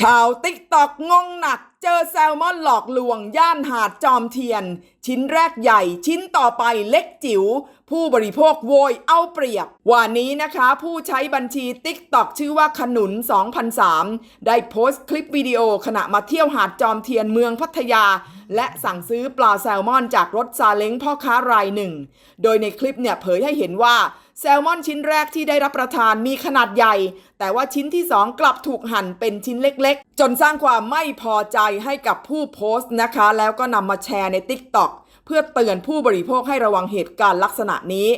ชาวติ๊กตอกงงหนัก เจอแซลมอนหลอกลวง ย่านหาดจอมเทียน ชิ้นแรกใหญ่ชิ้นต่อไปเล็กจิ๋ว ผู้บริโภคโวยเอาเปรียบ วันนี้นะคะ ผู้ใช้บัญชีติ๊กตอกชื่อว่าขนุน 2003 ได้โพสต์คลิปวิดีโอขณะมาเที่ยวหาดจอมเทียนเมืองพัทยา และสั่งซื้อปลาแซลมอนจากรถซาเล้งพ่อค้ารายหนึ่ง โดยในคลิปเนี่ยเผยให้เห็นว่า แซลมอนชิ้นแรกที่ได้รับประทานมีขนาดใหญ่ แต่ว่าชิ้นที่2กลับถูกหั่นเป็นชิ้นเล็กๆ จนสร้างความไม่พอใจให้กับผู้โพสต์นะคะ แล้วก็นำมาแชร์ใน TikTok เพื่อเตือนผู้บริโภคให้ระวังเหตุการณ์ลักษณะนี้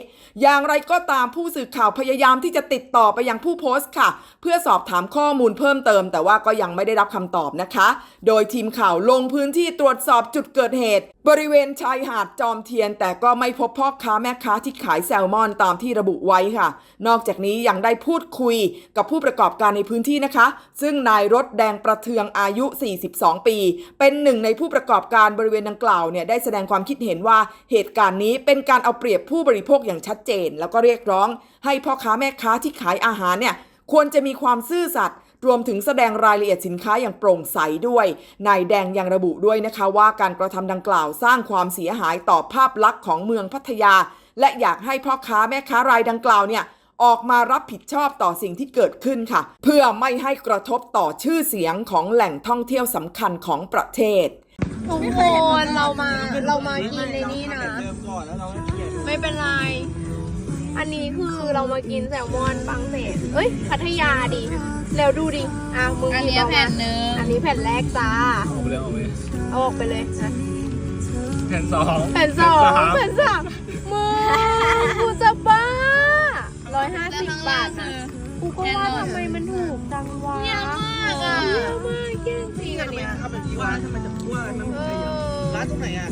อย่างไรก็ตามผู้สื่อข่าวพยายามที่จะติดต่อไปยังผู้โพสต์ค่ะ เพื่อสอบถามข้อมูลเพิ่มเติม แต่ว่าก็ยังไม่ได้รับคำตอบนะคะ โดยทีมข่าวลงพื้นที่ตรวจสอบจุดเกิดเหตุบริเวณชายหาดจอมเทียนแต่ก็ไม่พบพ่อค้าแม่ค้าที่ขายแซลมอนตามที่ระบุไว้ค่ะ นอกจากนี้ยังได้พูดคุยกับผู้ประกอบการในพื้นที่นะคะ ซึ่งนายรถแดงประเทืองอายุ 42 ปี เป็นหนึ่งในผู้ประกอบการบริเวณดังกล่าวเนี่ยได้แสดงความคิดเห็นว่าเหตุการณ์นี้เป็นการเอาเปรียบผู้บริโภคอย่างชัดเจน แล้วก็เรียกร้อง ให้พ่อค้าแม่ค้าที่ขายอาหารเนี่ยควรจะมีความซื่อสัตย์ รวมถึงแสดงรายละเอียดสินค้าอย่างโปร่งใสด้วย นายแดงยังระบุด้วยนะคะว่าการกระทำดังกล่าวสร้างความเสียหายต่อภาพลักษณ์ของเมืองพัทยา และอยากให้พ่อค้าแม่ค้ารายดังกล่าวเนี่ยออกมารับผิดชอบต่อสิ่งที่เกิดขึ้นค่ะ เพื่อไม่ให้กระทบต่อชื่อเสียงของแหล่งท่องเที่ยวสำคัญของประเทศทุกคนเรามาเรามากินในนี้นะ ไม่เป็นไร อันนี้คือเรามากินแซลมอนบางเศษเอ้ย พัทยาดิ แล้วดูดิ อะมึงอันนี้หยิบกมาแผ่นหนึ่งอันนี้แผ่นแรกจ้า เอาไปเลยเอาไปเลยเอาออกไปเลยนะแผ่นสองแผ่นสองแผ่นสามมึงกูจะบ้าร้อยห้าแล้วสิบข้างบาล่างทคืนะอกูก็ว่าทำไมมันถูกจังวะเยอะมากอะเยอะมากแย่งจริงอันเนี้ยทำแบบนี้ร้านทำไมจะพูดว่ามันเออร้านตรงไหนอะ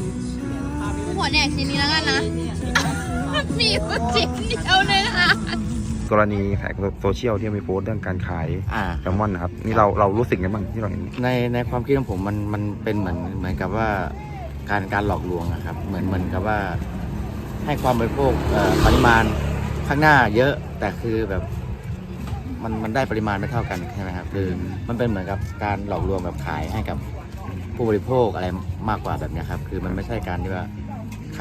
หัวแดกชิ้นนี้แล้วกันนะ มีอยู่ชิ้นเดียวเลยค่ะกรณีแผงโซเชียลที่มีโพสต์เรื่องการขายอ่า แซลมอนนะครับนี่เราเรารู้สึกไงบ้างที่เราเห็นในในความคิดของผมมันมันเป็นเหมือนเหมือนกับว่าการการหลอกลวงนะครับ เหมือนเหมือนกับว่า ให้ความบริโภคเอ่อปริมาณข้างหน้าเยอะแต่คือแบบมันมันได้ปริมาณไม่เท่ากันใช่ไหมครับคือมันเป็นเหมือนกับการหลอกลวงแบบขายให้กับผู้บริโภคอะไรมากกว่าแบบเนี้ยครับ คือมันไม่ใช่การที่ว่า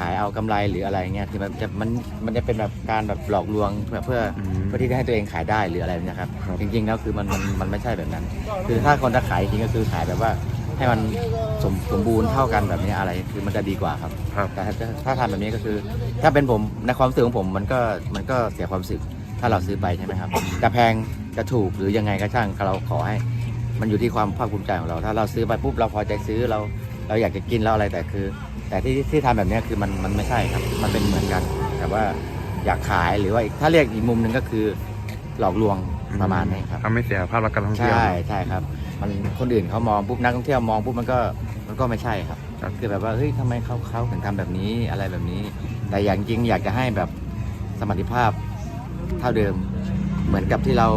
ขายเอากำไรหรืออะไรเงี้ยคือมันจะมันมันจะเป็นแบบการแบบหลอกลวงแบบเพื่ออืมเพื่อที่จะให้ตัวเองขายได้หรืออะไรแบบเนี้ยครับครับ จริงๆแล้วคือมันมันมันไม่ใช่แบบนั้น คือถ้าคนจะขายจริงก็คือขายแบบว่าให้มันสมสมบูรณ์เท่ากันแบบนี้อะไรคือมันจะดีกว่าครับครับแต่ถ้าถ้าทำแบบนี้ก็คือ ถ้าเป็นผมในความรู้สึกของผมมันก็มันก็เสียความรู้สึกถ้าเราซื้อไปใช่ไหมครับจะแพงจะถูกหรือยังไงก็ช่างเราขอให้ มันอยู่ที่ความภาคภูมิใจของเรา ถ้าเราซื้อไปปุ๊บเราพอใจซื้อเรา เราอยากจะกินแล้วอะไรแต่คือ แต่ที่ที่ทำแบบนี้คือมันมันไม่ใช่ครับ มันเป็นเหมือนกัน แต่ว่าอยากขายหรือว่าอีกถ้าเรียกอีกมุมหนึ่งก็คือหลอกลวงประมาณนี้ครับทำให้เสียภาพลักษณ์การท่องเที่ยวใช่ใช่ครับ มันคนอื่นเขามองปุ๊บนักท่องเที่ยวมองปุ๊บมันก็มันก็ไม่ใช่ครับครับคือแบบว่าเฮ้ยทำไมเขาเขาถึงทำแบบนี้อะไรแบบนี้ แต่อย่างจริงอยากจะให้แบบสมรรถภาพเท่าเดิม เหมือนกับที่เรา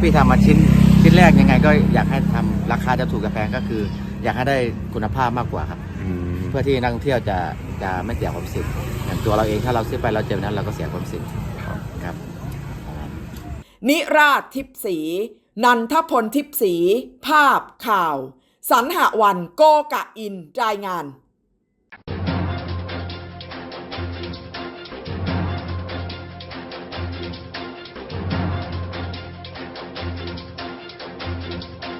พี่ทำมาชิ้นชิ้นแรกยังไงก็อยากให้ทำราคาจะถูกกับแพงก็คือ อยากให้ได้คุณภาพมากกว่าครับ อืมเพื่อที่นักท่องเที่ยวจะจะไม่เสียความรู้สึกอย่างตัวเราเองถ้าเราซื้อไปเราเจอแบบนั้นเราก็เสียความรู้สึกครับ นิราชทิพสี นันทพลทิพสี ภาพข่าวสันหวันโกกะอินรายงาน